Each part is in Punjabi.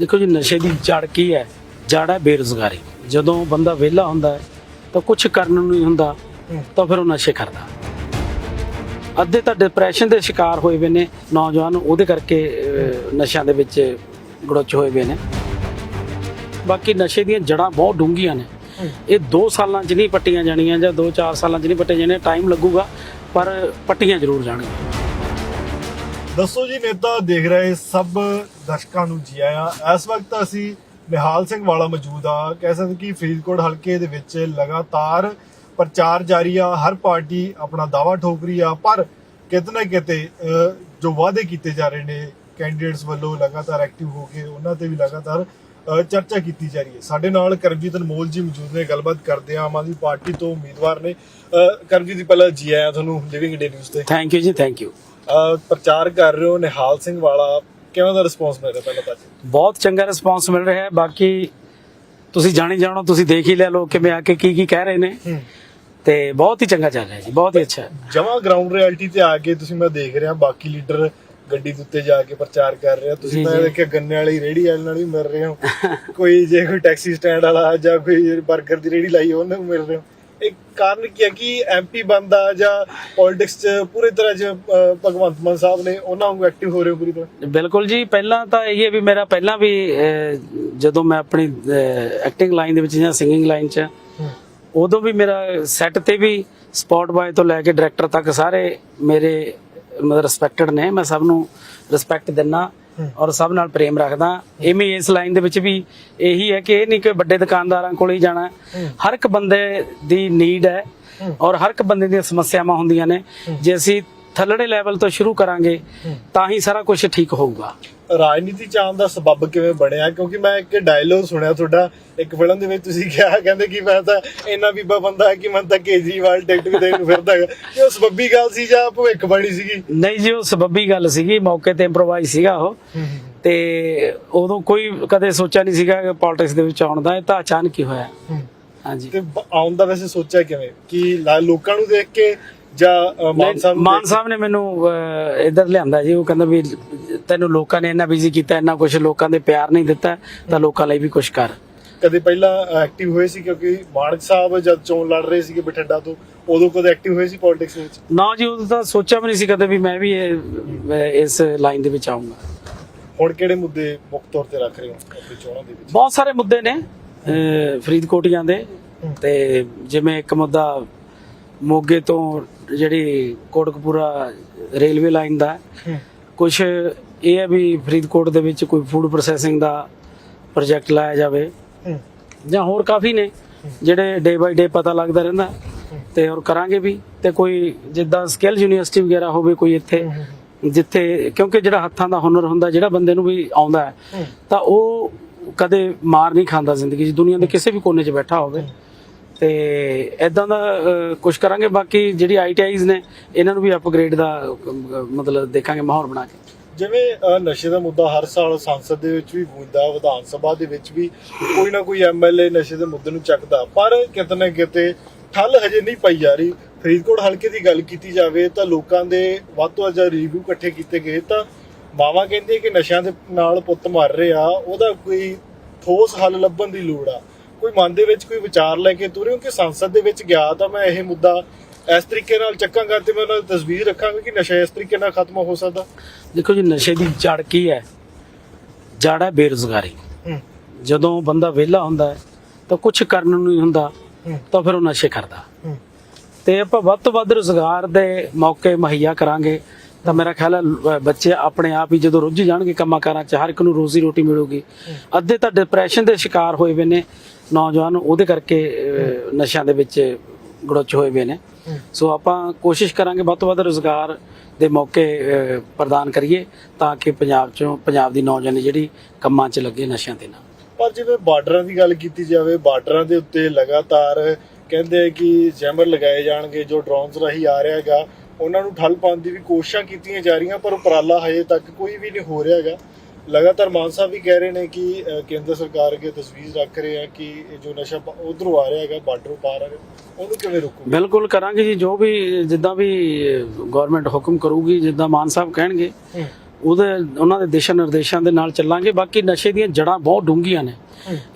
ਦੇਖੋ ਜੀ ਨਸ਼ੇ ਦੀ ਜੜ ਕੀ ਹੈ? ਜੜ ਹੈ ਬੇਰੁਜ਼ਗਾਰੀ। ਜਦੋਂ ਬੰਦਾ ਵਿਹਲਾ ਹੁੰਦਾ ਹੈ ਤਾਂ ਕੁਝ ਕਰਨ ਨੂੰ ਨਹੀਂ ਹੁੰਦਾ ਤਾਂ ਫਿਰ ਉਹ ਨਸ਼ੇ ਕਰਦਾ। ਅੱਧੇ ਤਾਂ ਡਿਪਰੈਸ਼ਨ ਦੇ ਸ਼ਿਕਾਰ ਹੋਏ ਵੇ ਨੇ ਨੌਜਵਾਨ ਉਹਦੇ ਕਰਕੇ ਨਸ਼ਿਆਂ ਦੇ ਵਿੱਚ ਗੜੋਚ ਹੋਏ ਵੇ ਨੇ। ਬਾਕੀ ਨਸ਼ੇ ਦੀਆਂ ਜੜਾਂ ਬਹੁਤ ਡੂੰਘੀਆਂ ਨੇ। ਇਹ 2 ਸਾਲਾਂ 'ਚ ਨਹੀਂ ਪੱਟੀਆਂ ਜਾਣੀਆਂ ਜਾਂ 2-4 ਸਾਲਾਂ 'ਚ ਨਹੀਂ ਪੱਟੀਆਂ ਜਾਣੀਆਂ ਟਾਈਮ ਲੱਗੂਗਾ ਪਰ ਪੱਟੀਆਂ ਜ਼ਰੂਰ ਜਾਣਗੀਆਂ। ਦੱਸੋ ਜੀ ਨੇਤਾ ਦੇਖ ਰਹੇ ਸਭ ਦਰਸ਼ਕਾਂ ਨੂੰ ਜੀ ਆਇਆਂ। ਇਸ ਵਕਤ ਅਸੀਂ ਨਿਹਾਲ ਸਿੰਘ ਵਾਲਾ ਮੌਜੂਦ ਆ ਕਹਿ ਸਕਦੇ ਕਿ ਫਰੀਦਕੋਟ ਹਲਕੇ ਦੇ ਵਿੱਚ ਲਗਾਤਾਰ ਪ੍ਰਚਾਰ ਜਾਰੀ ਆ। ਹਰ ਪਾਰਟੀ ਆਪਣਾ ਦਾਵਾ ਠੋਕ ਰਹੀ ਆ, ਪਰ ਕਿਤੇ ਨਾ ਕਿਤੇ ਜੋ ਵਾਅਦੇ ਕੀਤੇ ਜਾ ਰਹੇ ਨੇ ਕੈਂਡੀਡੇਟਸ ਵੱਲੋਂ ਲਗਾਤਾਰ ਐਕਟਿਵ ਹੋ ਕੇ ਉਹਨਾਂ ਤੇ ਵੀ ਲਗਾਤਾਰ ਚਰਚਾ ਕੀਤੀ ਜਾ ਰਹੀ ਹੈ। ਸਾਡੇ ਨਾਲ ਕਰਮਜੀਤ ਅਨਮੋਲ ਜੀ ਮੌਜੂਦ ਨੇ। ਗੱਲਬਾਤ ਕਰਦੇ ਆ ਆਮ ਆਦਮੀ ਪਾਰਟੀ ਤੋਂ ਉਮੀਦਵਾਰ ਨੇ। ਕਰਮਜੀਤ ਜੀ, ਪਹਿਲਾਂ ਜੀ ਆਇਆਂ ਤੁਹਾਨੂੰ ਲਿਵਿੰਗ ਡੇ ਨਿਊਜ਼ ਤੇ। ਥੈਂਕ ਯੂ ਜੀ ਥੈਂਕ ਯੂ ਪ੍ਰਚਾਰ ਕਰ ਰਹੇ ਹੋ ਨਿਹਾਲ ਸਿੰਘ ਵਾਲਾ। ਕਿਵੇਂ ਦਾ ਰਿਸਪੌਂਸ ਮਿਲ ਰਿਹਾ ਪਹਿਲਾਂ ਤਾਂ ਬਹੁਤ ਚੰਗਾ ਰਿਸਪਾਂਸ ਮਿਲ ਰਿਹਾ ਹੈ। ਬਾਕੀ ਤੁਸੀਂ ਜਾਣੀ ਜਾਣੋ ਤੁਸੀਂ ਦੇਖ ਹੀ ਲਿਆ ਲੋਕ ਕਿਵੇਂ ਆ ਕੇ ਕੀ ਕੀ ਕਹਿ ਰਹੇ ਨੇ। ਤੇ ਬਹੁਤ ਹੀ ਚੰਗਾ ਚੱਲ ਰਿਹਾ ਜੀ ਬਹੁਤ ਹੀ ਅੱਛਾ। ਜਮਾ ਗਰਾਊਂਡ ਰਿਐਲਿਟੀ ਤੇ ਆ ਕੇ ਤੁਸੀਂ ਮੈਂ ਦੇਖ ਰਿਹਾ ਬਾਕੀ ਲੀਡਰ ਗੱਡੀ ਦੇ ਉੱਤੇ ਜਾ ਕੇ ਪ੍ਰਚਾਰ ਕਰ ਰਿਹਾ। ਤੁਸੀਂ ਜੀ। ਦੇਖਿਆ ਗੰਨੇ ਵਾਲੀ ਰੇੜੀ ਵਾਲੇ ਨਾਲ ਵੀ ਮਿਲ ਰਹੇ ਹੋ। ਕੋਈ ਜੇ ਕੋਈ ਟੈਕਸੀ ਸਟੈਂਡ ਵਾਲਾ ਜਾਂ ਕੋਈ 버ਗਰ ਦੀ ਰੇੜੀ ਲਾਈ ਉਹਨੂੰ ਮਿਲ ਰਹੇ ਹੋ। ਕਾਰਨ ਕੀ ਹੈ ਕਿ ਐਮਪੀ ਬੰਦਾ ਜਾਂ ਪੋਲਿਟਿਕਸ ਚ ਪੂਰੀ ਤਰ੍ਹਾਂ ਅਹ, ਭਗਵੰਤ ਮਾਨ ਸਾਹਿਬ ਨੇ ਉਹਨਾਂ ਵਾਂਗੂ ਐਕਟਿਵ ਹੋ ਰਹੇ ਹੋ ਪੂਰੀ ਤਰ੍ਹਾਂ? ਬਿਲਕੁਲ ਜੀ ਪਹਿਲਾਂ ਤਾਂ ਇਹ ਹੈ ਵੀ ਮੇਰਾ ਪਹਿਲਾਂ ਵੀ ਜਦੋਂ ਮੈਂ ਆਪਣੀ ਐਕਟਿੰਗ ਲਾਈਨ ਦੇ ਵਿੱਚ ਜਾਂ ਸਿੰਗਿੰਗ ਲਾਈਨ 'ਚ ਉਦੋਂ ਵੀ ਮੇਰਾ ਸੈੱਟ ਤੇ ਵੀ ਸਪੌਟ ਬਾਏ ਤੋਂ ਲੈ ਕੇ ਡਾਇਰੈਕਟਰ ਤੱਕ ਸਾਰੇ ਮੇਰੇ ਮਤਲਬ ਰਿਸਪੈਕਟਡ ਨੇ। ਮੈਂ ਸਭ ਨੂੰ ਰਿਸਪੈਕਟ ਦਿੰਨਾ ਔਰ ਸਭ ਨਾਲ ਪ੍ਰੇਮ ਰੱਖਦਾ। ਐਵੇਂ ਇਸ ਲਾਈਨ ਦੇ ਵਿੱਚ ਵੀ ਇਹੀ ਹੈ ਕਿ ਇਹ ਨਹੀਂ ਕਿ ਵੱਡੇ ਦੁਕਾਨਦਾਰਾਂ ਕੋਲ ਹੀ ਜਾਣਾ। ਹਰ ਇੱਕ ਬੰਦੇ ਦੀ ਨੀਡ ਹੈ। ਔਰ ਹਰ ਇੱਕ ਬੰਦੇ ਦੀਆਂ ਸਮੱਸਿਆਵਾਂ ਹੁੰਦੀਆਂ ਨੇ। ਜੇ ਅਸੀਂ ਥੱਲੜੇ ਲੈਵਲ ਤੋਂ ਸ਼ੁਰੂ ਕਰਾਂਗੇ ਤਾਂ ਹੀ ਸਾਰਾ ਕੁਝ ਠੀਕ ਹੋਊਗਾ। ਰਾਜਨੀਤੀ ਚ ਆਉਣ ਦਾ ਸਬਬ ਕਿਵੇਂ ਬਣਿਆ? ਕਿਉਂਕਿ ਮੈਂ ਇੱਕ ਡਾਇਲੋਗ ਸੁਣਿਆ ਤੁਹਾਡਾ ਇੱਕ ਫਿਲਮ ਦੇ ਵਿੱਚ ਤੁਸੀਂ ਕਿਹਾ ਕਹਿੰਦੇ ਕਿ ਮੈਂ ਤਾਂ ਇੰਨਾ ਬੀਬਾ ਬੰਦਾ ਹੈ ਕਿ ਮੈਂ ਤਾਂ ਕੇਜਰੀਵਾਲ ਟਿਕਟ ਵੀ ਦੇਣ ਨੂੰ ਫਿਰਦਾ ਹੈਗਾ। ਇਹ ਉਹ ਸਬੱਬੀ ਗੱਲ ਸੀ ਜਾਂ ਭਵਿੱਖਬਾਣੀ ਸੀਗੀ? ਨਹੀਂ ਜੀ ਉਹ ਸਬੱਬੀ ਗੱਲ ਸੀਗੀ ਮੌਕੇ ਤੇ ਇੰਪਰੋਵਾਈਜ਼ ਸੀਗਾ ਉਹ। ਤੇ ਉਦੋਂ ਕੋਈ ਕਦੇ ਸੋਚਿਆ ਨਹੀਂ ਸੀਗਾ ਕਿ ਪੋਲਿਟਿਕਸ ਦੇ ਵਿੱਚ ਆਉਣ ਦਾ ਇਹ ਤਾਂ ਅਚਾਨਕ ਹੀ ਹੋਇਆ। ਹਾਂਜੀ। ਤੇ ਆਉਣ ਦਾ ਵੈਸੇ ਸੋਚਿਆ ਕਿਵੇਂ? ਕਿ ਲੋਕਾਂ ਨੂੰ ਦੇਖ ਕੇ ਜਾਂ ਮਾਨ ਸਾਹਿਬ ਨੂੰ ਮਾਨ ਦੇਖ ਸਾਹਿਬ ਨੇ ਮੈਨੂੰ ਅਹ, ਇੱਧਰ ਲਿਆਂਦਾ ਜੀ ਉਹ ਕਹਿੰਦਾ ਵੀ ਤੈਨੂੰ ਲੋਕਾਂ ਨੇ ਇੰਨਾ ਬਿਜ਼ੀ ਕੀਤਾ ਇੰਨਾ ਕੁਝ ਲੋਕਾਂ ਦੇ ਪਿਆਰ ਨਹੀਂ ਦਿੱਤਾ ਤਾਂ ਲੋਕਾਂ ਲਈ ਵੀ ਕੁਝ ਕਰ। ਕਦੇ ਪਹਿਲਾਂ ਐਕਟਿਵ ਹੋਏ ਸੀ ਕਿਉਂਕਿ ਮਾਨਕ ਸਾਹਿਬ ਜਦ ਚੋਣ ਲੜ ਰਹੇ ਸੀਗੇ ਬਠਿੰਡਾ ਤੋਂ ਉਦੋਂ ਕਦੇ ਐਕਟਿਵ ਹੋਏ ਸੀ ਪੋਲਿਟਿਕਸ ਵਿੱਚ? ਨਾ ਜੀ ਉਦੋਂ ਤਾਂ ਸੋਚਿਆ ਵੀ ਨਹੀਂ ਸੀ ਕਦੇ ਵੀ ਮੈਂ ਵੀ ਇਸ ਲਾਈਨ ਦੇ ਵਿੱਚ ਆਉਂਗਾ ਹੁਣ ਕਿਹੜੇ ਮੁੱਦੇ ਮੁੱਖ ਤੌਰ ਤੇ ਰੱਖ ਰਹੇ ਹੋ ਆਪਣੀ ਚੋਣਾਂ ਦੇ ਵਿੱਚ? ਬਹੁਤ ਸਾਰੇ ਮੁੱਦੇ ਨੇ ਫਰੀਦਕੋਟੀਆਂ ਦੇ ਤੇ ਜਿਵੇਂ ਇੱਕ ਮੁੱਦਾ ਮੋਗੇ ਤੋਂ ਜਿਹੜੀ ਕੋਟਕਪੂਰਾ ਰੇਲਵੇ ਲਾਈਨ ਦਾ ਕੁਝ ਇਹ ਹੈ ਵੀ ਫਰੀਦਕੋਟ ਦੇ ਵਿੱਚ ਕੋਈ ਫੂਡ ਪ੍ਰੋਸੈਸਿੰਗ ਦਾ ਪ੍ਰੋਜੈਕਟ ਲਾਇਆ ਜਾਵੇ। ਜਾਂ ਹੋਰ ਕਾਫੀ ਨੇ ਜਿਹੜੇ ਡੇ ਬਾਈ ਡੇ ਪਤਾ ਲੱਗਦਾ ਰਹਿੰਦਾ। ਤੇ ਹੋਰ ਕਰਾਂਗੇ ਵੀ ਤੇ ਕੋਈ ਜਿੱਦਾਂ ਸਕਿੱਲ ਯੂਨੀਵਰਸਿਟੀ ਵਗੈਰਾ ਹੋਵੇ ਕੋਈ ਇੱਥੇ ਜਿੱਥੇ ਕਿਉਂਕਿ ਜਿਹੜਾ ਹੱਥਾਂ ਦਾ ਹੁਨਰ ਹੁੰਦਾ ਜਿਹੜਾ ਬੰਦੇ ਨੂੰ ਵੀ ਆਉਂਦਾ ਹੈ ਤਾਂ ਉਹ ਕਦੇ ਮਾਰ ਨਹੀਂ ਖਾਂਦਾ ਜ਼ਿੰਦਗੀ 'ਚ। ਦੁਨੀਆ ਦੇ ਕਿਸੇ ਵੀ ਕੋਨੇ 'ਚ ਬੈਠਾ ਹੋਵੇ। ਤੇ ਇਦਾਂ ਦਾ ਕੁਝ ਕਰਾਂਗੇ। ਬਾਕੀ ਜਿਹੜੀ ਆਈਟੀਆਈਜ਼ ਨੇ, ਇਹਨਾਂ ਨੂੰ ਵੀ ਅਪਗ੍ਰੇਡ ਦਾ ਮਤਲਬ ਦੇਖਾਂਗੇ, ਮਾਹੌਲ ਬਣਾ ਕੇ। ਜਿਵੇਂ ਨਸ਼ੇ ਦਾ ਮੁੱਦਾ ਹਰ ਸਾਲ ਸੰਸਦ ਦੇ ਵਿੱਚ ਵੀ ਗੂੰਜਦਾ ਵਿਧਾਨ ਸਭਾ ਦੇ ਵਿੱਚ ਵੀ ਕੋਈ ਨਾ ਕੋਈ ਐਮਐਲਏ ਨਸ਼ੇ ਦੇ ਮੁੱਦੇ ਨੂੰ ਚੱਕਦਾ। ਪਰ ਕਿਤੇ ਨਾ ਕਿਤੇ ਠੱਲ ਹਜੇ ਨਹੀਂ ਪਈ ਜਾ ਰਹੀ। ਫਰੀਦਕੋਟ ਹਲਕੇ ਦੀ ਗੱਲ ਕੀਤੀ ਜਾਵੇ ਤਾਂ ਲੋਕਾਂ ਦੇ ਵੱਧ ਤੋਂ ਵੱਧ ਰਿਵਿਊ ਇਕੱਠੇ ਕੀਤੇ ਗਏ। ਤਾਂ ਮਾਵਾ ਕਹਿੰਦੇ ਕਿ ਨਸ਼ਿਆਂ ਦੇ ਨਾਲ ਪੁੱਤ ਮਰ ਰਹੇ ਆ ਉਹਦਾ ਕੋਈ ਠੋਸ ਹੱਲ ਲੱਭਣ ਦੀ ਲੋੜ ਆ। ਕੋਈ ਮਨ ਦੇ ਵਿੱਚ ਕੋਈ ਵਿਚਾਰ ਲੈ ਕੇ ਤੁਰੇ ਹੋ ਕਿ ਸੰਸਦ ਦੇ ਵਿੱਚ ਗਿਆ ਤਾਂ ਮੈਂ ਇਹ ਮੁੱਦਾ ਇਸ ਤਰੀਕੇ ਨਾਲ ਚੱਕਾਂਗਾ ਤੇ ਮੈਂ ਉਹਨਾਂ ਦੀ ਤਸਵੀਰ ਰੱਖਾਂਗਾ ਕਿ ਨਸ਼ਾ ਇਸ ਤਰੀਕੇ ਨਾਲ ਖਤਮ ਹੋ ਸਕਦਾ? ਦੇਖੋ ਜੀ ਨਸ਼ੇ ਦੀ ਜੜ ਕੀ ਹੈ? ਜੜ ਹੈ ਬੇਰੁਜ਼ਗਾਰੀ। ਜਦੋਂ ਬੰਦਾ ਵਿਹਲਾ ਹੁੰਦਾ ਹੈ ਤਾਂ ਕੁਝ ਕਰਨ ਨੂੰ ਨਹੀਂ ਹੁੰਦਾ ਤਾਂ ਫਿਰ ਉਹ ਨਸ਼ੇ ਕਰਦਾ। ਤੇ ਆਪਾਂ ਵੱਧ ਤੋਂ ਵੱਧ ਰੋਜ਼ਗਾਰ ਦੇ ਮੌਕੇ ਮੁਹੱਈਆ ਕਰਾਂਗੇ। ਤਾਂ ਮੇਰਾ ਖਿਆਲ ਹੈ ਬੱਚੇ ਆਪਣੇ ਆਪ ਹੀ ਜਦੋਂ ਰੁੱਝ ਜਾਣਗੇ ਕੰਮਾਂ ਕਾਰਾਂ 'ਚ, ਹਰ ਇੱਕ ਨੂੰ ਰੋਜ਼ੀ ਰੋਟੀ ਮਿਲੂਗੀ। ਅੱਧੇ ਤਾਂ ਡਿਪਰੈਸ਼ਨ ਦੇ ਸ਼ਿਕਾਰ ਹੋਏ ਵੇ ਨੇ ਨੌਜਵਾਨ, ਉਹਦੇ ਕਰਕੇ ਨਸ਼ਿਆਂ ਦੇ ਵਿੱਚ ਗੜੋਚ ਹੋਏ ਵੇ ਨੇ। ਸੋ ਆਪਾਂ ਕੋਸ਼ਿਸ਼ ਕਰਾਂਗੇ ਵੱਧ ਤੋਂ ਵੱਧ ਰੋਜ਼ਗਾਰ ਦੇ ਮੌਕੇ ਪ੍ਰਦਾਨ ਕਰੀਏ ਤਾਂ ਕਿ ਪੰਜਾਬ 'ਚੋਂ, ਪੰਜਾਬ ਦੀ ਨੌਜਵਾਨੀ ਜਿਹੜੀ ਕੰਮਾਂ 'ਚ ਲੱਗੇ ਨਸ਼ਿਆਂ ਦੇ ਨਾਲ। ਪਰ ਜਿਵੇਂ ਬਾਰਡਰਾਂ ਦੀ ਗੱਲ ਕੀਤੀ ਜਾਵੇ, ਬਾਰਡਰਾਂ ਦੇ ਉੱਤੇ ਲਗਾਤਾਰ ਕਹਿੰਦੇ ਆ ਕਿ ਜੈਮਰ ਲਗਾਏ ਜਾਣਗੇ, ਜੋ ਡਰੋਨਸ ਰਾਹੀਂ ਆ ਰਿਹਾ ਹੈਗਾ ਉਹਨਾਂ ਨੂੰ ਠੱਲ ਪਾਉਣ ਦੀ ਵੀ ਕੋਸ਼ਿਸ਼ਾਂ ਕੀਤੀਆਂ ਜਾ ਰਹੀਆਂ ਪਰ ਉਪਰਾਲਾ ਹਜੇ ਤੱਕ ਕੋਈ ਵੀ ਨਹੀਂ ਹੋ ਰਿਹਾ ਹੈਗਾ। ਲਗਾਤਾਰ ਮਾਨ ਸਾਹਿਬ ਵੀ ਕਹਿ ਰਹੇ ਨੇ ਕਿ ਕੇਂਦਰ ਸਰਕਾਰ ਅੱਗੇ ਤਸਵੀਰ ਰੱਖ ਰਹੇ ਆ ਕਿ ਇਹ ਜੋ ਨਸ਼ਾ ਉਧਰੋਂ ਆ ਰਿਹਾ ਹੈਗਾ ਬਾਰਡਰੋਂ ਪਾਰ ਆ ਰਿਹਾ ਉਹਨੂੰ ਕਿਵੇਂ ਰੋਕੂ ਬਿਲਕੁਲ ਕਰਾਂਗੇ ਜੀ ਜੋ ਵੀ ਜਿੱਦਾਂ ਵੀ ਗਵਰਨਮੈਂਟ ਹੁਕਮ ਕਰੂਗੀ ਜਿੱਦਾਂ ਮਾਨ ਸਾਹਿਬ ਕਹਿਣਗੇ ਉਹਦੇ ਉਹਨਾਂ ਦੇ ਦਿਸ਼ਾ ਨਿਰਦੇਸ਼ਾਂ ਦੇ ਨਾਲ ਚੱਲਾਂਗੇ। ਬਾਕੀ ਨਸ਼ੇ ਦੀਆਂ ਜੜਾਂ ਬਹੁਤ ਡੂੰਘੀਆਂ ਨੇ।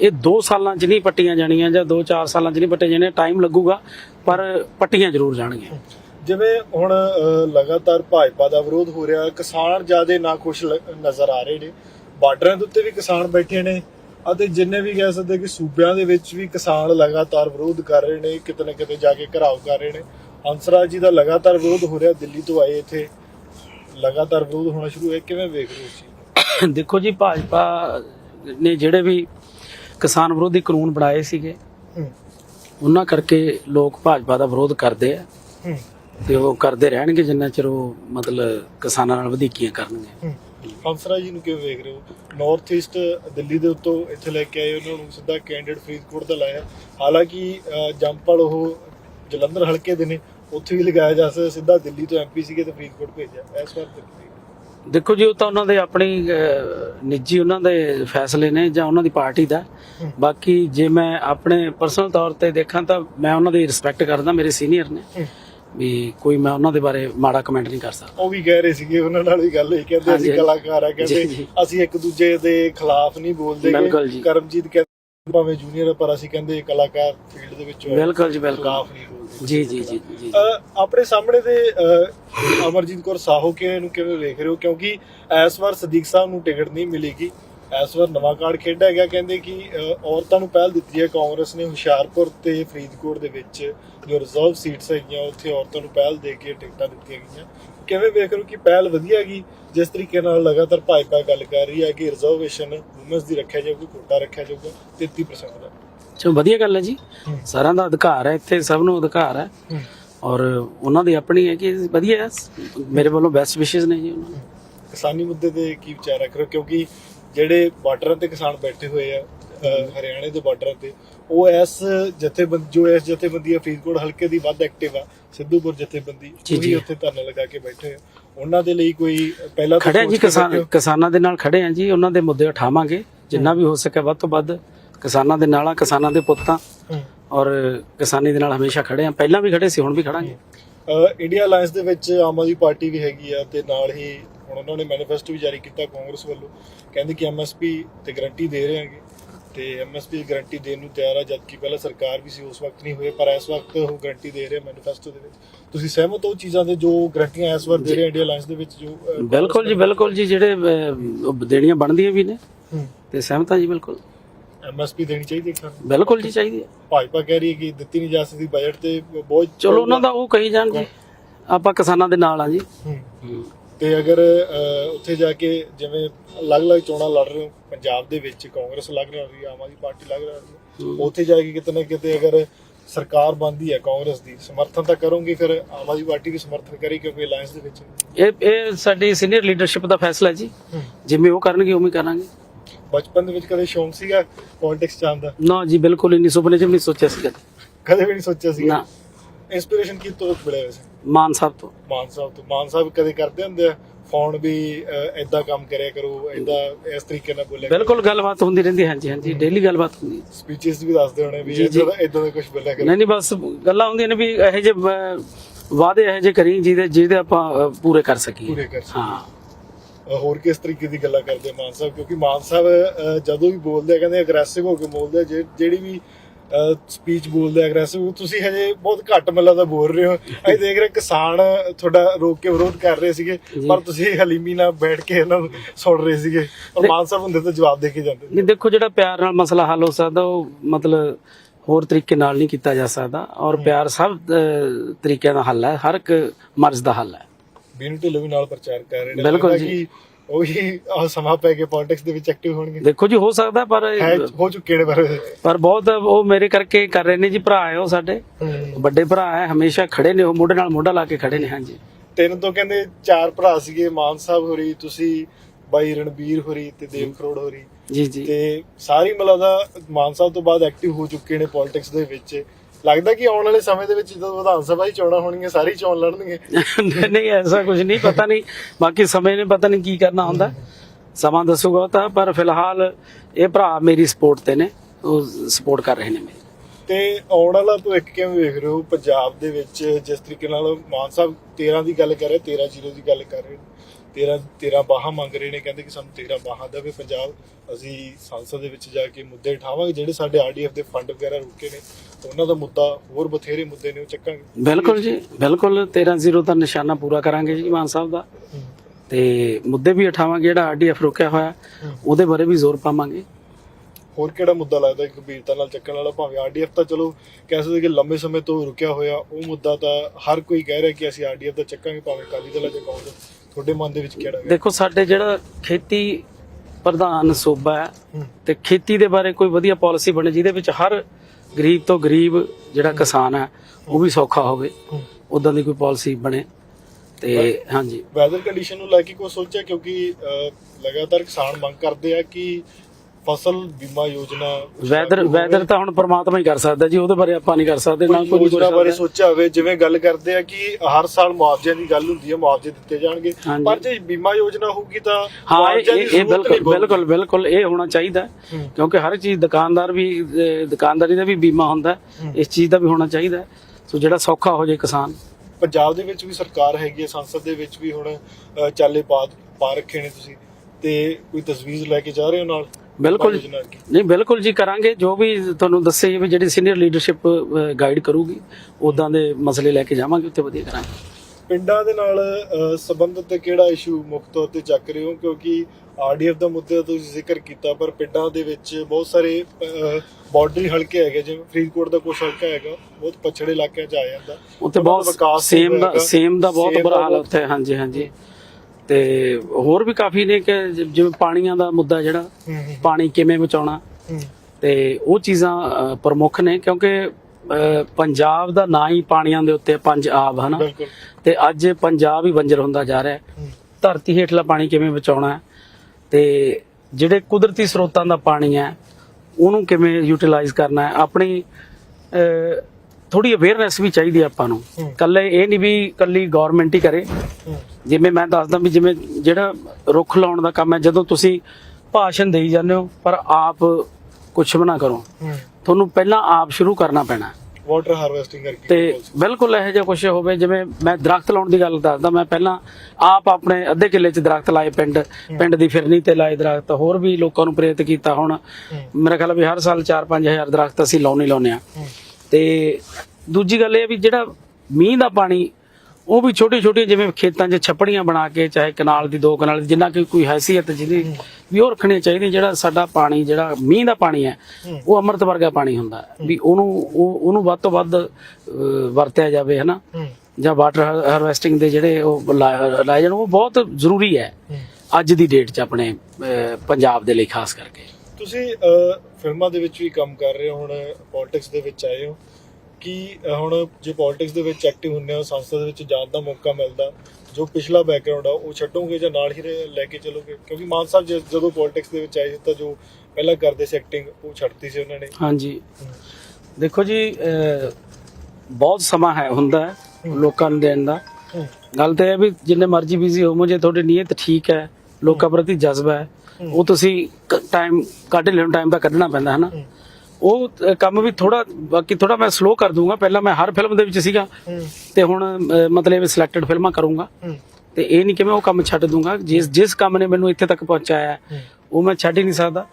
ਇਹ 2 ਸਾਲਾਂ 'ਚ ਨਹੀਂ ਪੱਟੀਆਂ ਜਾਣੀਆਂ ਜਾਂ 2-4 ਸਾਲਾਂ 'ਚ ਨਹੀਂ ਪੱਟੀਆਂ ਜਾਣੀਆਂ ਟਾਈਮ ਲੱਗੂਗਾ ਪਰ ਪੱਟੀਆਂ ਜ਼ਰੂਰ ਜਾਣਗੀਆਂ। ਜਿਵੇਂ ਹੁਣ ਲਗਾਤਾਰ ਭਾਜਪਾ ਦਾ ਵਿਰੋਧ ਹੋ ਰਿਹਾ ਕਿਸਾਨ ਜਿਆਦੇ ਨਾ ਖੁਸ਼ ਨਜ਼ਰ ਆ ਰਹੇ ਨੇ। ਬਾਰਡਰਾਂ ਦੇ ਉੱਤੇ ਵੀ ਕਿਸਾਨ ਬੈਠੇ ਨੇ ਅਤੇ ਜਿੰਨੇ ਵੀ ਕਹਿ ਸਕਦੇ ਕਿ ਸੂਬਿਆਂ ਦੇ ਵਿੱਚ ਵੀ ਕਿਸਾਨ ਲਗਾਤਾਰ ਵਿਰੋਧ ਕਰ ਰਹੇ ਨੇ ਕਿਤੇ ਨਾ ਕਿਤੇ ਜਾ ਕੇ ਘਰਾਓ ਕਰ ਰਹੇ ਨੇ। ਹੰਸਰਾਜ ਜੀ ਦਾ ਲਗਾਤਾਰ ਵਿਰੋਧ ਹੋ ਰਿਹਾ ਦਿੱਲੀ ਤੋਂ ਆਏ ਇੱਥੇ। ਲਗਾਤਾਰ ਵਿਰੋਧ ਹੋਣਾ ਸ਼ੁਰੂ ਹੋਇਆ ਕਿਵੇਂ ਵੇਖ ਰਹੇ ਹੋ ਨੂੰ? ਦੇਖੋ ਜੀ ਭਾਜਪਾ ਨੇ ਜਿਹੜੇ ਵੀ ਕਿਸਾਨ ਵਿਰੋਧੀ ਕਾਨੂੰਨ ਬਣਾਏ ਸੀਗੇ ਉਹਨਾਂ ਕਰਕੇ ਲੋਕ ਭਾਜਪਾ ਦਾ ਵਿਰੋਧ ਕਰਦੇ ਆ। ਤੇ ਉਹ ਕਰਦੇ ਰਹਿਣਗੇ ਜਿੰਨਾ ਚਿਰ ਉਹ ਮਤਲਬ ਕਿਸਾਨਾਂ ਨਾਲ ਵਧੀਕੀਆਂ ਕਰਨਗੇ। ਹੰਸਰਾਜ ਜੀ ਨੂੰ ਕਿਵੇਂ ਵੇਖ ਰਹੇ ਹੋ ਨਾਰਥ ਈਸਟ ਦਿੱਲੀ ਦੇ ਉੱਤੋਂ ਇੱਥੇ ਲੈ ਕੇ ਆਏ ਉਹਨਾਂ ਨੂੰ ਸਿੱਧਾ ਕੈਂਡੀਡੇਟ ਫਰੀਦਕੋਟ ਦਾ ਲਾਇਆ ਹਾਲਾਂਕਿ ਜੰਪਲ ਉਹ ਜਲੰਧਰ ਹਲਕੇ ਦੇ ਨੇ ਉੱਥੇ ਵੀ ਲਗਾਇਆ ਜਾ ਸਕਦਾ ਸਿੱਧਾ ਦਿੱਲੀ ਤੋਂ ਐਮਪੀ ਸੀਗੇ ਤੇ ਫਰੀਦਕੋਟ ਭੇਜਿਆ ਇਸ ਵਾਰ? ਦੇਖੋ ਜੀ ਉਹ ਤਾਂ ਉਹਨਾਂ ਦੇ ਆਪਣੀ ਨਿੱਜੀ ਉਹਨਾਂ ਦੇ ਫੈਸਲੇ ਨੇ ਜਾਂ ਉਹਨਾਂ ਦੀ ਪਾਰਟੀ ਦਾ। ਬਾਕੀ ਜੇ ਮੈਂ ਆਪਣੇ ਪਰਸਨਲ ਤੌਰ ਤੇ ਦੇਖਾਂ ਤਾਂ ਮੈਂ ਉਹਨਾਂ ਦੀ ਰਿਸਪੈਕਟ ਕਰਦਾ ਮੇਰੇ ਸੀਨੀਅਰ ਨੇ। ਵੀ ਕੋਈ ਮੈਂ ਉਹਨਾਂ ਦੇ ਬਾਰੇ ਮਾੜਾ ਕਮੈਂਟ ਨਹੀਂ ਕਰ ਸਕਦਾ। ਉਹ ਵੀ ਕਹਿ ਰਹੇ ਸੀਗੇ ਉਹਨਾਂ ਨਾਲ ਵੀ ਗੱਲ ਹੋਈ ਕਹਿੰਦੇ ਅਸੀਂ। ਕਲਾਕਾਰ ਆ ਕਹਿੰਦੇ। ਅਸੀਂ ਇੱਕ ਦੂਜੇ ਦੇ ਖਿਲਾਫ ਨਹੀਂ ਬੋਲਦੇ। ਕਰਮਜੀਤ ਕਹਿੰਦੇ ਭਾਵੇਂ ਜੂਨੀਅਰ ਪਰ ਅਸੀਂ ਕਹਿੰਦੇ ਕਲਾਕਾਰ ਫੀਲਡ ਦੇ ਵਿੱਚੋਂ ਬਿਲਕੁਲ ਜੀ ਬਿਲਕੁਲ। ਖਿਲਾਫ ਨਹੀਂ ਬੋਲਦੇ ਜੀ ਜੀ ਜੀ ਜੀ ਆਪਣੇ ਸਾਹਮਣੇ ਅ, ਅਮਰਜੀਤ ਕੌਰ ਸਾਹੋ ਕੇ ਨੂੰ ਕਿਵੇਂ ਵੇਖ ਰਹੇ ਹੋ? ਕਿਉਂਕਿ ਇਸ ਵਾਰ ਸਦੀਕ ਸਾਹਿਬ ਨੂੰ ਟਿਕਟ ਨਹੀਂ ਮਿਲੇਗੀ। ਇਸ ਵਾਰ ਨਵਾਂ ਕਾਰਡ ਖੇਡਿਆ ਗਿਆ ਕਹਿੰਦੇ ਕਿ ਔਰਤਾਂ ਨੂੰ ਪਹਿਲ ਦਿੱਤੀ ਹੈ। ਕਾਂਗਰਸ ਨੇ ਹੁਸ਼ਿਆਰਪੁਰ ਤੇ ਫਰੀਦਕੋਟ ਦੇ ਵਿੱਚ ਜੋ ਰਿਜ਼ਰਵ ਸੀਟਸ ਹੈਗੀਆਂ ਉੱਥੇ ਔਰਤਾਂ ਨੂੰ ਪਹਿਲ ਦੇ ਕੇ ਟਿਕਟਾਂ ਦਿੱਤੀਆਂ ਗਈਆਂ। ਕਿਵੇਂ ਵੇਖ ਰਹੇ ਹੋ ਕਿ ਪਹਿਲ ਵਧੀਆ ਹੈਗੀ? ਜਿਸ ਤਰੀਕੇ ਨਾਲ ਲਗਾਤਾਰ ਭਾਜਪਾ ਗੱਲ ਕਰ ਰਹੀ ਹੈ ਕਿ ਰਿਜ਼ਰਵੇਸ਼ਨ ਵੂਮਨਸ ਦੀ ਰੱਖਿਆ ਜਾਊਗਾ ਕੋਟਾ ਰੱਖਿਆ ਜਾਊਗਾ 33% ਦਾ। ਚਲੋ ਵਧੀਆ ਗੱਲ ਹੈ ਜੀ। ਸਾਰਿਆਂ ਦਾ ਅਧਿਕਾਰ ਹੈ ਇੱਥੇ ਸਭ ਨੂੰ ਅਧਿਕਾਰ ਹੈ। ਔਰ ਉਹਨਾਂ ਦੀ ਆਪਣੀ ਹੈ ਕਿ ਵਧੀਆ ਹੈ। ਮੇਰੇ ਵੱਲੋਂ ਬੈਸਟ ਵਿਸ਼ੇਸ ਨੇ ਜੀ ਉਹਨਾਂ ਨੂੰ ਕਿਸਾਨੀ ਮੁੱਦੇ ਤੇ ਕੀ ਵਿਚਾਰ ਰੱਖ ਰਹੇ ਕਿਉਂਕਿ ਜਿਹੜੇ ਬਾਰਡਰਾਂ ਤੇ ਕਿਸਾਨ ਬੈਠੇ ਹੋਏ ਆ ਹਰਿਆਣੇ ਦੇ ਬਾਰਡਰਾਂ ਤੇ ਉਹ ਇਸ ਜਥੇਬੰਦ ਜੋ ਇਸ ਜਥੇਬੰਦੀ ਆ ਫਰੀਦਕੋਟ ਹਲਕੇ ਦੀ ਵੱਧ ਐਕਟਿਵ ਆ ਸਿੱਧੂਪੁਰ ਜਥੇਬੰਦੀ ਉਹ। ਉੱਥੇ ਧਰਨਾ ਲਗਾ ਕੇ ਬੈਠੇ ਆ ਉਹਨਾਂ ਦੇ ਲਈ ਕੋਈ ਪਹਿਲਾਂ ਖੜੇ ਜੀ ਕਿਸਾਨ? ਕਿਸਾਨਾਂ ਦੇ ਨਾਲ ਖੜੇ ਹਾਂ ਜੀ ਉਹਨਾਂ ਦੇ ਮੁੱਦੇ ਉਠਾਵਾਂਗੇ ਜਿੰਨਾ ਵੀ ਹੋ ਸਕੇ ਵੱਧ ਤੋਂ ਵੱਧ ਕਿਸਾਨਾਂ ਦੇ ਨਾਲ ਆ ਕਿਸਾਨਾਂ ਦੇ ਪੁੱਤਾਂ। ਔਰ ਕਿਸਾਨੀ ਦੇ ਨਾਲ ਹਮੇਸ਼ਾ ਖੜੇ ਹਾਂ ਪਹਿਲਾਂ ਵੀ ਖੜੇ ਸੀ ਹੁਣ ਵੀ ਖੜਾਂਗੇ ਇੰਡੀਆ ਅਲਾਈਅੰਸ ਦੇ ਵਿੱਚ ਆਮ ਆਦਮੀ ਪਾਰਟੀ ਵੀ ਹੈਗੀ ਆ ਤੇ ਨਾਲ ਹੀ ਹੁਣ ਉਹਨਾਂ ਨੇ ਮੈਨੀਫੈਸਟੋ ਵੀ ਜਾਰੀ ਕੀਤਾ ਕਾਂਗਰਸ ਵੱਲੋਂ। ਕਹਿੰਦੇ ਕਿ ਐਮਐਸਪੀ ਤੇ ਗਾਰੰਟੀ ਦੇ ਰਹੇ ਹਾਂਗੇ। ਤੇ ਐਮਐਸਪੀ ਦੀ ਗਾਰੰਟੀ ਦੇਣ ਨੂੰ ਤਿਆਰ ਆ ਜਦਕਿ ਪਹਿਲਾਂ ਸਰਕਾਰ ਵੀ ਸੀ ਉਸ ਵਕਤ ਨਹੀਂ ਹੋਏ ਪਰ ਇਸ ਵਕਤ ਉਹ ਗਾਰੰਟੀ ਦੇ ਰਹੇ ਮੈਨੀਫੈਸਟੋ ਦੇ ਵਿੱਚ। ਤੁਸੀਂ ਸਹਿਮਤ ਹੋ ਚੀਜ਼ਾਂ ਦੇ ਜੋ ਗਾਰੰਟੀਆਂ ਇਸ ਵਾਰ ਦੇ ਰਹੇ ਇੰਡੀਆ ਅਲਾਈਅੰਸ ਦੇ ਵਿੱਚ ਜੋ ਬਿਲਕੁਲ ਜੀ ਬਿਲਕੁਲ ਜੀ ਜਿਹੜੇ ਦੇਣੀਆਂ ਬਣਦੀਆਂ ਵੀ ਨੇ। ਤੇ ਸਹਿਮਤ ਜੀ ਬਿਲਕੁਲ। ਐਮਐਸਪੀ ਦੇਣੀ ਚਾਹੀਦੀ ਹੈ। ਬਿਲਕੁਲ ਜੀ ਚਾਹੀਦੀ ਹੈ ਭਾਜਪਾ ਕਹਿ ਰਹੀ ਹੈ ਕਿ ਦਿੱਤੀ ਨਹੀਂ ਜਾ ਸਕਦੀ ਬਜਟ ਤੇ ਬਹੁਤ ਚਲੋ ਉਹਨਾਂ ਦਾ ਉਹ ਕਹੀ ਜਾਣ ਜੀ। ਆਪਾਂ ਕਿਸਾਨਾਂ ਦੇ ਨਾਲ ਆ ਜੀ। ਹੂੰ। ਤੇ ਅਗਰ ਉੱਥੇ ਜਾ ਕੇ ਜਿਵੇਂ ਅਲੱਗ-ਅਲੱਗ ਚੋਣਾਂ ਲੜ ਰਹੇ ਹੋ ਪੰਜਾਬ ਦੇ ਵਿੱਚ ਕਾਂਗਰਸ ਲੱਗ ਰਹੀ ਹੈ ਆਮ ਆਦਮੀ ਪਾਰਟੀ ਲੱਗ ਰਹੀ ਹੈ ਉੱਥੇ ਜਾ ਕੇ ਕਿਤੇ ਨਾ ਕਿਤੇ ਅਗਰ ਸਰਕਾਰ ਬਣਦੀ ਹੈ ਕਾਂਗਰਸ ਦੀ ਸਮਰਥਨ ਤਾਂ ਕਰੋਗੇ ਫਿਰ ਆਮ ਆਦਮੀ ਪਾਰਟੀ ਵੀ ਸਮਰਥਨ ਕਰੇ ਕਿਉਂਕਿ ਅਲਾਈਅੰਸ ਦੇ ਵਿੱਚ। ਇਹ ਇਹ ਸਾਡੀ ਸੀਨੀਅਰ ਲੀਡਰਸ਼ਿਪ ਦਾ ਫੈਸਲਾ ਜੀ। ਜਿਵੇਂ ਉਹ ਕਰਨਗੇ ਉਵੇਂ ਕਰਾਂਗੇ। ਬਚਪਨ ਦੇ ਵਿੱਚ ਕਦੇ ਸ਼ੌਂਕ ਸੀਗਾ ਪੋਲਿਟਿਕਸ ਜਾਣ ਦਾ? ਨਾ ਜੀ ਬਿਲਕੁਲ ਨਹੀਂ ਸੁਪਨੇ ਚ ਵੀ ਨਹੀਂ ਸੋਚਿਆ ਸੀ ਕਦੇ ਕਦੇ ਵੀ ਨਹੀਂ ਸੋਚਿਆ ਸੀਗਾ? ਨਾ। ਇਨਸਪੀਰੇਸ਼ਨ ਕੀ ਤੋਂ ਮਿਲਿਆ ਵੈਸੇ? ਮਾਨ ਸਾਹਿਬ ਤੋਂ। ਮਾਨ ਸਾਹਿਬ ਤੋਂ। ਮਾਨ ਸਾਹਿਬ ਕਦੇ ਕਰਦੇ ਹੁੰਦੇ ਆ? ਫੋਨ ਵੀ ਐਦਾਂ ਕੰਮ ਕਰਿਆ ਕਰੋ ਐਦਾਂ ਇਸ ਤਰੀਕੇ ਨਾਲ ਬੋਲਿਆ ਬਿਲਕੁਲ ਗੱਲਬਾਤ ਹੁੰਦੀ ਰਹਿੰਦੀ ਹਾਂਜੀ ਹਾਂਜੀ ਡੇਲੀ ਗੱਲਬਾਤ ਹੁੰਦੀ। ਸਪੀਚਸ ਵੀ ਦੱਸਦੇ ਹੋਣੇ ਵੀ ਜੀ, ਜੀ। ਇਦਾਂ ਦਾ ਕੁਝ ਬੋਲਿਆ ਕਰੋ। ਨਹੀਂ ਨਹੀਂ ਬਸ ਗੱਲਾਂ ਹੁੰਦੀਆਂ ਨੇ ਵੀ ਇਹੋ ਜਿਹੇ ਅਹ, ਵਾਅਦੇ ਇਹੋ ਜਿਹੇ ਕਰੀ ਜਿਹਦੇ ਜਿਹਦੇ ਆਪਾਂ ਪੂਰੇ ਕਰ ਸਕੀਏ। ਪੂਰੇ ਕਰ ਸਕੀਏ। ਹਾਂ। ਹੋਰ ਕਿਸ ਤਰੀਕੇ ਦੀ ਗੱਲਾਂ ਕਰਦੇ ਮਾਨ ਸਾਹਿਬ? ਕਿਉਂਕਿ ਮਾਨ ਸਾਹਿਬ ਜਦੋਂ ਵੀ ਬੋਲਦੇ ਆ ਕਹਿੰਦੇ ਅਗਰੈਸਿਵ ਹੋ ਕੇ ਬੋਲਦੇ ਆ ਜੇ- ਜਿਹੜੀ ਵੀ ਸਪੀਚ ਬੋਲਦੇ ਅਗਰੈਸਿਵ ਤੁਸੀਂ ਹਜੇ ਬਹੁਤ ਘੱਟ ਮੱਲਾ ਦਾ ਬੋਲ ਰਹੇ ਹੋ। ਅਸੀਂ ਦੇਖ ਰਹੇ ਕਿਸਾਨ ਤੁਹਾਡਾ ਰੋਕ ਕੇ ਵਿਰੋਧ ਕਰ ਰਹੇ ਸੀਗੇ ਪਰ ਤੁਸੀਂ ਹਲੀਮੀ ਨਾਲ ਬੈਠ ਕੇ ਇਹਨਾਂ ਨੂੰ ਸੁਣ ਰਹੇ ਸੀਗੇ। ਪਰ ਮਾਨ ਸਾਹਿਬ ਹੁੰਦੇ ਤਾਂ ਜਵਾਬ ਦੇ ਕੇ ਜਾਂਦੇ ਨਹੀਂ ਦੇਖੋ ਜਿਹੜਾ ਪਿਆਰ ਨਾਲ ਮਸਲਾ ਹੱਲ ਹੋ ਸਕਦਾ ਉਹ ਮਤਲਬ ਹੋਰ ਤਰੀਕੇ ਨਾਲ ਨਹੀਂ ਕੀਤਾ ਜਾ ਸਕਦਾ। ਔਰ ਪਿਆਰ ਸਭ ਤਰੀਕਿਆਂ ਦਾ ਹੱਲ ਹੈ ਹਰ ਇੱਕ ਮਰਜ਼ ਦਾ ਹੱਲ ਹੈ। ਬੀਨੂ ਢਿੱਲੋਂ ਵੀ ਨਾਲ ਪ੍ਰਚਾਰ ਕਰ ਰਹੇ ਨੇ। ਬਿਲਕੁਲ ਜੀ। ਉਹ ਆਹ ਸਮਾਂ ਪੈ ਕੇ ਪੋਲਿਟਿਕਸ ਦੇ ਵਿੱਚ ਐਕਟਿਵ ਹੋਣਗੇ। ਦੇਖੋ ਜੀ ਹੋ ਸਕਦਾ ਪਰ ਹੈ ਹੋ ਚੁੱਕੇ ਨੇ ਪਰ ਪਰ ਬਹੁਤ ਉਹ ਮੇਰੇ ਕਰਕੇ ਕਰ ਰਹੇ ਨੇ ਜੀ ਭਰਾ ਹੈ ਉਹ ਸਾਡੇ। ਵੱਡੇ ਭਰਾ ਹੈ ਹਮੇਸ਼ਾ ਖੜੇ ਨੇ ਉਹ ਮੋਢੇ ਨਾਲ ਮੋਢਾ ਲਾ ਕੇ ਖੜੇ ਨੇ ਹਾਂਜੀ। ਤਿੰਨ ਤੋਂ ਕਹਿੰਦੇ ਚਾਰ ਭਰਾ ਸੀਗੇ ਮਾਨ ਸਾਹਿਬ ਹੋਰੀ ਤੁਸੀਂ ਬਾਈ ਰਣਬੀਰ ਹੋਰੀ ਤੇ ਦੇਵ ਕਰੋੜ ਹੋਰੀ। ਜੀ ਜੀ। ਤੇ ਸਾਰੀ ਮਤਲਬ ਦਾ ਮਾਨ ਸਾਹਿਬ ਤੋਂ ਬਾਅਦ ਐਕਟਿਵ ਹੋ ਚੁੱਕੇ ਨੇ ਪੋਲਿਟਿਕਸ ਦੇ ਵਿੱਚ। ਲੱਗਦਾ ਕਿ ਆਉਣ ਵਾਲੇ ਸਮੇਂ ਦੇ ਵਿੱਚ ਜਦੋਂ ਵਿਧਾਨ ਸਭਾ ਦੀ ਚੋਣਾਂ ਹੋਣਗੀਆਂ ਸਾਰੀ ਚੋਣ ਲੜਨਗੇ। ਨਹੀਂ ਐਸਾ ਕੁਝ ਨਹੀਂ ਪਤਾ ਨਹੀਂ। ਬਾਕੀ ਸਮੇਂ ਨੇ ਪਤਾ ਨਹੀਂ ਕੀ ਕਰਨਾ ਹੁੰਦਾ। ਸਮਾਂ ਦੱਸੂਗਾ ਤਾਂ ਪਰ ਫਿਲਹਾਲ ਇਹ ਭਰਾ ਮੇਰੀ ਸਪੋਰਟ ਤੇ ਨੇ। ਉਹ ਸਪੋਰਟ ਕਰ ਰਹੇ ਨੇ ਮੇਰੀ। ਤੇ ਆਉਣ ਵਾਲਾ ਭਵਿੱਖ ਕਿਵੇਂ ਵੇਖ ਰਹੇ ਹੋ? ਪੰਜਾਬ ਦੇ ਵਿੱਚ ਜਿਸ ਤਰੀਕੇ ਨਾਲ ਮਾਨ ਸਾਹਿਬ 13 ਦੀ ਗੱਲ ਕਰ ਰਹੇ 13 ਜ਼ੀਰੋ ਦੀ ਗੱਲ ਕਰ ਰਹੇ। 13 13 ਬਾਹਾਂ ਮੰਗ ਰਹੇ ਨੇ ਕਹਿੰਦੇ ਕਿ ਸਾਨੂੰ 13 ਬਾਹਾਂ ਦੇਵੇ। ਪੰਜਾਬ ਅਸੀਂ ਸੰਸਦ ਦੇ ਵਿੱਚ ਜਾ ਕੇ ਮੁੱਦੇ ਉਠਾਵਾਂਗੇ ਜਿਹੜੇ ਸਾਡੇ ਆਰਡੀਐਫ ਦੇ ਫੰਡ ਵਗੈਰਾ ਰੁਕੇ ਨੇ ਉਹਨਾਂ ਦਾ ਮੁੱਦਾ ਹੋਰ ਬਥੇਰੇ ਮੁੱਦੇ ਨੇ ਉਹ ਚੱਕਾਂਗੇ। ਬਿਲਕੁਲ ਜੀ ਬਿਲਕੁਲ 13-0 ਦਾ ਨਿਸ਼ਾਨਾ ਪੂਰਾ ਕਰਾਂਗੇ ਜੀ ਮਾਨ ਸਾਹਿਬ ਦਾ। ਤੇ ਮੁੱਦੇ ਵੀ ਉਠਾਵਾਂਗੇ ਜਿਹੜਾ ਆਰਡੀਐਫ ਰੁਕਿਆ ਹੋਇਆ ਉਹਦੇ ਬਾਰੇ ਵੀ ਜ਼ੋਰ ਪਾਵਾਂਗੇ। ਹੋਰ ਕਿਹੜਾ ਮੁੱਦਾ ਲੱਗਦਾ ਗੰਭੀਰਤਾ ਨਾਲ ਚੱਕਣ ਵਾਲਾ? ਭਾਵੇਂ ਆਰਡੀਐਫ ਤਾਂ ਚਲੋ ਕਹਿ ਸਕਦੇ ਕਿ ਲੰਬੇ ਸਮੇਂ ਤੋਂ ਰੁਕਿਆ ਹੋਇਆ ਉਹ ਮੁੱਦਾ ਤਾਂ ਹਰ ਕੋਈ ਕਹਿ ਰਿਹਾ ਕਿ ਅਸੀਂ ਆਰਡੀਐਫ ਦਾ ਚੱਕਾਂਗੇ ਭਾਵੇਂ ਕਾਲੀ ਦਲ ਚ ਕਹੋਗੇ ਤੁਹਾਡੇ ਮਨ ਦੇ ਵਿੱਚ ਕਿਹੜਾ ਹੈ ਦੇਖੋ ਸਾਡੇ ਜਿਹੜਾ ਖੇਤੀ ਪ੍ਰਧਾਨ ਸੂਬਾ ਹੈ। ਤੇ ਖੇਤੀ ਦੇ ਬਾਰੇ ਕੋਈ ਵਧੀਆ ਪਾਲਿਸੀ ਬਣੇ ਜਿਹਦੇ ਵਿੱਚ ਹਰ ਗਰੀਬ ਤੋਂ ਗਰੀਬ ਜਿਹੜਾ ਕਿਸਾਨ ਹੈ ਉਹ ਵੀ ਸੌਖਾ ਹੋਵੇ। ਉਦਾਂ ਦੀ ਕੋਈ ਪਾਲਿਸੀ ਬਣੇ ਤੇ ਹਾਂਜੀ ਵੈਦਰ ਕੰਡੀਸ਼ਨ ਨੂੰ ਲੈ ਕੇ ਕੋਈ ਸੋਚਿਆ ਕਿਉਂਕਿ ਲਗਾਤਾਰ ਕਿਸਾਨ ਮੰਗ ਕਰਦੇ ਆ ਕਿ ਫਸਲ ਬੀਮਾ ਯੋਜਨਾ ਵੈਦਰ ਵੈਦਰ ਤਾਂ ਹੁਣ ਪ੍ਰਮਾਤਮਾ ਹੀ ਕਰ ਸਕਦਾ ਜੀ ਉਹਦੇ ਬਾਰੇ ਆਪਾਂ ਨਹੀਂ ਕਰ ਸਕਦੇ ਨਾ ਕੋਈ ਯੋਜਨਾ ਬਾਰੇ ਸੋਚਿਆ ਹੋਵੇ ਜਿਵੇਂ ਗੱਲ ਕਰਦੇ ਆ ਕਿ ਹਰ ਸਾਲ ਮੁਆਵਜ਼ਿਆਂ ਦੀ ਗੱਲ ਹੁੰਦੀ ਹੈ ਮੁਆਵਜ਼ੇ ਦਿੱਤੇ ਜਾਣਗੇ। ਪਰ ਜੇ ਬੀਮਾ ਯੋਜਨਾ ਹੋਊਗੀ ਤਾਂ ਹਾਂ ਇਹ ਬਿਲਕੁਲ। ਬਿਲਕੁਲ ਬਿਲਕੁਲ ਇਹ ਹੋਣਾ ਚਾਹੀਦਾ। ਕਿਉਂਕਿ ਹਰ ਚੀਜ਼ ਦੁਕਾਨਦਾਰ ਵੀ ਦੁਕਾਨਦਾਰੀ ਦਾ ਵੀ ਬੀਮਾ ਹੁੰਦਾ। ਇਸ ਚੀਜ਼ ਦਾ ਵੀ ਹੋਣਾ ਚਾਹੀਦਾ। ਸੋ ਜਿਹੜਾ ਸੌਖਾ ਹੋ ਜਾਏ ਕਿਸਾਨ ਪੰਜਾਬ ਦੇ ਵਿੱਚ ਵੀ ਸਰਕਾਰ ਹੈਗੀ ਹੈ ਸੰਸਦ ਦੇ ਵਿੱਚ ਵੀ ਹੁਣ ਚਾਲੇ ਪਾ ਪਾ ਰੱਖੇ ਨੇ ਤੁਸੀਂ ਤੇ ਕੋਈ ਤਸਵੀਰ ਲੈ ਕੇ ਜਾ ਰਹੇ ਹੋ ਨਾਲ ਬਿਲਕੁਲ। ਨਹੀਂ ਬਿਲਕੁਲ ਜੀ ਕਰਾਂਗੇ। ਜੋ ਵੀ ਤੁਹਾਨੂੰ ਦੱਸੇ ਵੀ ਜਿਹੜੀ ਸੀਨੀਅਰ ਲੀਡਰਸ਼ਿਪ ਗਾਈਡ ਕਰੂਗੀ ਉਦਾਂ ਦੇ ਮਸਲੇ ਲੈ ਕੇ ਜਾਵਾਂਗੇ ਉੱਥੇ ਵਧੀਆ ਕਰਾਂਗੇ। ਪਿੰਡਾਂ ਦੇ ਨਾਲ ਸੰਬੰਧਿਤ ਤੇ ਕਿਹੜਾ ਇਸ਼ੂ ਮੁੱਖ ਤੌਰ ਤੇ ਚੱਕ ਰਹੇ ਹੋ? ਕਿਉਂਕਿ ਆਰਡੀਐਫ ਦਾ ਮੁੱਦੇ ਦਾ ਤੁਸੀਂ ਜ਼ਿਕਰ ਕੀਤਾ ਪਰ ਪਿੰਡਾਂ ਦੇ ਵਿੱਚ ਬਹੁਤ ਸਾਰੇ ਬਾਰਡਰੀ ਹਲਕੇ ਹੈਗੇ ਜਿਵੇਂ ਫਰੀਦਕੋਟ ਦਾ ਕੁਝ ਹਲਕਾ ਹੈਗਾ ਬਹੁਤ ਪਛੜੇ ਇਲਾਕਿਆਂ 'ਚ ਆ ਜਾਂਦਾ। ਉੱਥੇ ਬਹੁਤ ਸੇਮ ਦਾ। ਸੇਮ ਦਾ ਬਹੁਤ ਬੁਰਾ ਹਾਲ ਉੱਥੇ ਹਾਂਜੀ ਹਾਂਜੀ। ਤੇ ਹੋਰ ਵੀ ਕਾਫੀ ਨੇ ਕਿ ਜਿਵੇਂ ਪਾਣੀਆਂ ਦਾ ਮੁੱਦਾ ਜਿਹੜਾ ਪਾਣੀ ਕਿਵੇਂ ਬਚਾਉਣਾ। ਤੇ ਉਹ ਚੀਜ਼ਾਂ ਪ੍ਰਮੁੱਖ ਨੇ ਕਿਉਂਕਿ ਪੰਜਾਬ ਦਾ ਨਾਂ ਹੀ ਪਾਣੀਆਂ ਦੇ ਉੱਤੇ ਪੰਜ ਆਬ ਹਨਾ? ਤੇ ਅੱਜ ਪੰਜਾਬ ਹੀ ਬੰਜਰ ਹੁੰਦਾ ਜਾ ਰਿਹਾ ਹੈ। ਧਰਤੀ ਹੇਠਲਾ ਪਾਣੀ ਕਿਵੇਂ ਬਚਾਉਣਾ ਹੈ? ਤੇ ਜਿਹੜੇ ਕੁਦਰਤੀ ਸਰੋਤਾਂ ਦਾ ਪਾਣੀ ਹੈ ਉਹਨੂੰ ਕਿਵੇਂ ਯੂਟਿਲਾਈਜ਼ ਕਰਨਾ ਹੈ? ਆਪਣੀ ਥੋੜੀ ਅਵੇਅਰਨੈਸ ਵੀ ਚਾਹੀਦੀ ਆਪਾਂ ਨੂੰ। ਕੱਲੇ ਇਹ ਨਹੀਂ ਵੀ ਕੱਲੀ ਗਵਰਨਮੈਂਟ ਹੀ ਕਰੇ। ਜਿਵੇਂ ਮੈਂ ਦੱਸਦਾ ਵੀ ਜਿਵੇਂ ਜਿਹੜਾ ਰੁੱਖ ਲਾਉਣ ਦਾ ਕੰਮ ਹੈ ਜਦੋਂ ਤੁਸੀਂ ਭਾਸ਼ਣ ਦੇਈ ਜਾਂਦੇ ਹੋ ਪਰ ਆਪ ਕੁਝ ਵੀ ਨਾ ਕਰੋ ਤੁਹਾਨੂੰ ਪਹਿਲਾਂ ਆਪ ਸ਼ੁਰੂ ਕਰਨਾ ਪੈਣਾ। ਵਾਟਰ ਹਾਰਵੈਸਟਿੰਗ ਕਰਕੇ ਤੇ ਬਿਲਕੁਲ ਇਹੋ ਜਿਹਾ ਕੁਝ ਹੋਵੇ ਜਿਵੇਂ ਮੈਂ ਦਰਖਤ ਲਾਉਣ ਦੀ ਗੱਲ ਦੱਸਦਾ ਮੈਂ ਪਹਿਲਾਂ ਆਪ ਆਪਣੇ ਅੱਧੇ ਕਿੱਲੇ 'ਚ ਦਰਖਤ ਲਾਏ ਪਿੰਡ ਪਿੰਡ ਦੀ ਫਿਰਨੀ ਤੇ ਲਾਏ ਦਰਖਤ ਹੋਰ ਵੀ ਲੋਕਾਂ ਨੂੰ ਪ੍ਰੇਰਿਤ ਕੀਤਾ ਹੁਣ। ਮੇਰਾ ਖਿਆਲ ਵੀ ਹਰ ਸਾਲ 4-5000 ਦਰਖਤ ਅਸੀਂ ਲਾਉਣੇ ਲਾਉਨੇ ਆ ਤੇ ਦੂਜੀ ਗੱਲ ਇਹ ਵੀ ਜਿਹੜਾ ਮੀਂਹ ਦਾ ਪਾਣੀ ਉਹ ਵੀ ਛੋਟੇ ਛੋਟੇ ਜਿਵੇਂ ਖੇਤਾਂ 'ਚ ਛੱਪੜੀਆਂ ਬਣਾ ਕੇ ਚਾਹੇ ਕਨਾਲ ਦੀ ਦੋ ਕਨਾਲ ਦੀ ਜਿੰਨਾ ਕਿ ਕੋਈ ਹੈਸੀਅਤ ਜਿਹਦੀ ਵੀ ਉਹ ਰੱਖਣੀ ਚਾਹੀਦੀ ਜਿਹੜਾ ਸਾਡਾ ਪਾਣੀ ਜਿਹੜਾ ਮੀਂਹ ਦਾ ਪਾਣੀ ਹੈ। ਉਹ ਅੰਮ੍ਰਿਤ ਵਰਗਾ ਪਾਣੀ ਹੁੰਦਾ। ਵੀ ਉਹਨੂੰ ਉਹ ਉਹਨੂੰ ਵੱਧ ਤੋਂ ਵੱਧ ਵਰਤਿਆ ਜਾਵੇ ਹਨਾ ਜਾਂ ਵਾਟਰ ਹਾਰਵੈਸਟਿੰਗ ਦੇ ਜਿਹੜੇ ਉਹ ਲਾਏ ਜਾਣ ਉਹ ਬਹੁਤ ਜ਼ਰੂਰੀ ਹੈ। ਅੱਜ ਦੀ ਡੇਟ 'ਚ ਆਪਣੇ ਪੰਜਾਬ ਦੇ ਲਈ ਖਾਸ ਕਰਕੇ ਤੁਸੀਂ ਫਿਲਮਾਂ ਦੇ ਵਿੱਚ ਵੀ ਕੰਮ ਕਰ ਰਹੇ ਹੋ ਹੁਣ ਪੋਲਿਟਿਕਸ ਦੇ ਵਿੱਚ ਆਏ ਹੋ ਕਿ ਹੁਣ ਜੇ ਪੋਲਿਟਿਕਸ ਦੇ ਵਿੱਚ ਐਕਟਿਵ ਹੁੰਦੇ ਹੋ ਸੰਸਦ ਦੇ ਵਿੱਚ ਜਾਣ ਦਾ ਮੌਕਾ ਮਿਲਦਾ ਜੋ ਪਿਛਲਾ ਬੈਕਗ੍ਰਾਉਂਡ ਆ ਉਹ ਛੱਡੋਗੇ ਜਾਂ ਨਾਲ ਹੀ ਲੈ ਕੇ ਚੱਲੋਗੇ? ਕਿਉਂਕਿ ਮਾਨ ਸਾਹਿਬ ਜਦੋਂ ਪੋਲਿਟਿਕਸ ਦੇ ਵਿੱਚ ਆਏ ਸੀ ਤਾਂ ਜੋ ਪਹਿਲਾਂ ਕਰਦੇ ਸੀ ਐਕਟਿੰਗ ਉਹ ਛੱਡਤੀ ਸੀ ਉਹਨਾਂ ਨੇ। ਹਾਂਜੀ। ਦੇਖੋ ਜੀ ਬਹੁਤ ਸਮਾਂ ਹੈ ਹੁੰਦਾ ਹੈ ਲੋਕਾਂ ਨੂੰ ਦੇਣ ਦਾ। ਹੂੰ, ਗੱਲ ਤਾਂ ਇਹ ਹੈ ਵੀ ਜਿੰਨੇ ਮਰਜ਼ੀ ਬਿਜ਼ੀ ਹੋਵੋ ਜੇ ਤੁਹਾਡੀ ਨੀਅਤ ਠੀਕ ਹੈ ਲੋਕਾਂ ਪ੍ਰਤੀ ਜਜ਼ਬਾ ਹੈ ਉਹ ਤੁਸੀਂ ਟਾਈਮ ਕੱਢ ਲੈਣ ਟਾਈਮ ਤਾਂ ਕੱਢਣਾ ਪੈਂਦਾ ਹੈ ਨਾ ਹੂੰ, ਉਹ ਕੰਮ ਵੀ ਥੋੜਾ ਬਾਕੀ ਥੋੜਾ ਮੈਂ ਸਲੋ ਕਰ ਦੂੰਗਾ ਪਹਿਲਾਂ ਮੈਂ ਹਰ ਫਿਲਮ ਦੇ ਵਿੱਚ ਸੀਗਾ। ਤੇ ਹੁਣ ਮਤਲਬ ਸਿਲੈਕਟਡ ਫਿਲਮਾਂ ਕਰੂੰਗਾ। ਤੇ ਇਹ ਨਹੀਂ ਕਿ ਮੈਂ ਉਹ ਕੰਮ ਛੱਡ ਦੂੰਗਾ ਜਿਸ ਜਿਸ ਕੰਮ ਨੇ ਮੈਨੂੰ ਇੱਥੇ ਤੱਕ ਪਹੁੰਚਾਇਆ ਉਹ ਮੈਂ ਛੱਡ ਹੀ ਨਹੀਂ ਸਕਦਾ।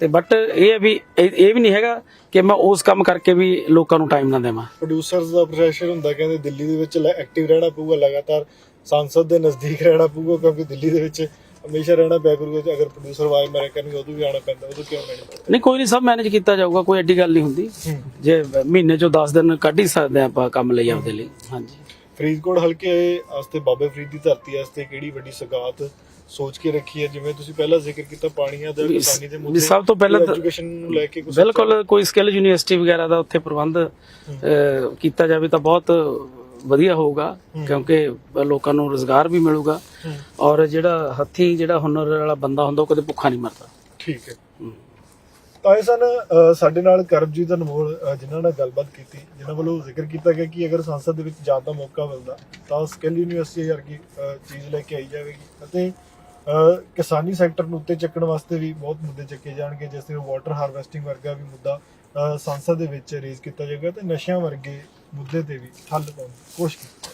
ਤੇ ਬਟ ਇਹ ਹੈ ਵੀ ਇਹ ਵੀ ਨਹੀਂ ਹੈਗਾ ਕਿ ਮੈਂ ਉਸ ਕੰਮ ਕਰਕੇ ਵੀ ਲੋਕਾਂ ਨੂੰ ਟਾਈਮ ਨਾ ਦੇਵਾਂ। ਪ੍ਰੋਡਿਊਸਰਸ ਦਾ ਪ੍ਰੈਸ਼ਰ ਹੁੰਦਾ ਕਹਿੰਦੇ ਦਿੱਲੀ ਦੇ ਵਿੱਚ ਐਕਟਿਵ ਰਹਿਣਾ ਪਊਗਾ ਲਗਾਤਾਰ ਸੰਸਦ ਦੇ ਨਜ਼ਦੀਕ ਰਹਿਣਾ ਪਊਗਾ ਕਿਉਂਕਿ ਦਿੱਲੀ ਦੇ ਵਿੱਚ ਹਮੇਸ਼ਾ ਰਹਿਣਾ ਕਰੂਗਾ ਤੇ ਅਗਰ ਪ੍ਰੋਡਿਊਸਰ ਆਵਾਜ਼ ਮਾਰੇ ਕਰਨਗੇ ਉਦੋਂ ਵੀ ਆਉਣਾ ਪੈਂਦਾ ਉਦੋਂ ਕਿਉਂ ਮੈਨੇਜ ਨਹੀਂ ਕੋਈ ਨਹੀਂ ਸਭ ਮੈਨੇਜ ਕੀਤਾ ਜਾਊਗਾ ਕੋਈ ਐਡੀ ਗੱਲ ਨਹੀਂ ਹੁੰਦੀ। ਜੇ ਮਹੀਨੇ ਚੋਂ 10 ਦਿਨ ਕੱਢ ਹੀ ਸਕਦੇ ਆਪਾਂ ਕੰਮ ਲਈ ਆਪਦੇ ਲਈ। ਹਾਂਜੀ। ਫਰੀਦਕੋਟ ਹਲਕੇ ਵਾਸਤੇ ਬਾਬੇ ਫਰੀਦ ਦੀ ਧਰਤੀ ਵਾਸਤੇ ਕਿਹੜੀ ਵੱਡੀ ਸਗਾਤ ਸੋਚ ਕੇ ਰੱਖੀ ਹੈ? ਜਿਵੇਂ ਤੁਸੀਂ ਪਹਿਲਾਂ ਜ਼ਿਕਰ ਕੀਤਾ ਪਾਣੀਆਂ ਦਾ ਕਿਸਾਨੀ ਦੇ ਮੁੱਦੇ ਸਭ ਤੋਂ ਪਹਿਲਾਂ ਐਜੂਕੇਸ਼ਨ ਨੂੰ ਲੈ ਕੇ ਕੁਝ ਬਿਲਕੁਲ ਕੋਈ ਸਕਿੱਲ ਯੂਨੀਵਰਸਿਟੀ ਵਗੈਰਾ ਦਾ ਉੱਥੇ ਪ੍ਰਬੰਧ ਕੀਤਾ ਜਾਵੇ ਤਾਂ ਬਹੁਤ ਵਧੀਆ ਹੋਊਗਾ ਕਿਉਂਕਿ ਲੋਕਾਂ ਨੂੰ ਰੋਜ਼ਗਾਰ ਵੀ ਮਿਲੂਗਾ। ਔਰ ਜਿਹੜਾ ਹੱਥੀ ਜਿਹੜਾ ਹੁਨਰ ਵਾਲਾ ਬੰਦਾ ਹੁੰਦਾ ਉਹ ਕਦੇ ਭੁੱਖਾ ਨਹੀਂ ਮਰਦਾ। ਠੀਕ ਹੈ। ਤਾਂ ਇਹ ਸਨ ਸਾਡੇ ਨਾਲ ਕਰਮਜੀਤ ਅਨਮੋਲ ਜਿਨ੍ਹਾਂ ਨਾਲ ਗੱਲਬਾਤ ਕੀਤੀ ਜਿਨ੍ਹਾਂ ਵੱਲੋਂ ਜ਼ਿਕਰ ਕੀਤਾ ਗਿਆ ਕਿ ਅਗਰ ਸੰਸਦ ਦੇ ਵਿੱਚ ਜਾਣ ਦਾ ਮੌਕਾ ਮਿਲਦਾ ਤਾਂ ਸਕਿੱਲ ਯੂਨੀਵਰਸਿਟੀ ਵਰਗੀ ਚੀਜ਼ ਲੈ ਕੇ ਆਈ ਜਾਵੇਗੀ ਅਤੇ ਕਿਸਾਨੀ ਸੈਕਟਰ ਨੂੰ ਉੱਤੇ ਚੱਕਣ ਵਾਸਤੇ ਵੀ ਬਹੁਤ ਮੁੱਦੇ ਚੱਕੇ ਜਾਣਗੇ ਜਿਸ ਤਰ੍ਹਾਂ ਵਾਟਰ ਹਾਰਵੈਸਟਿੰਗ ਵਰਗਾ ਵੀ ਮੁੱਦਾ ਸੰਸਦ ਦੇ ਵਿੱਚ ਰੇਜ਼ ਕੀਤਾ ਜਾਏਗਾ ਤੇ ਨਸ਼ਿਆਂ ਵਰਗੇ ਮੁੱਦੇ ਤੇ ਵੀ ਹੱਲ ਪਾਉਣ ਦੀ ਕੋਸ਼ਿਸ਼ ਕੀਤੀ।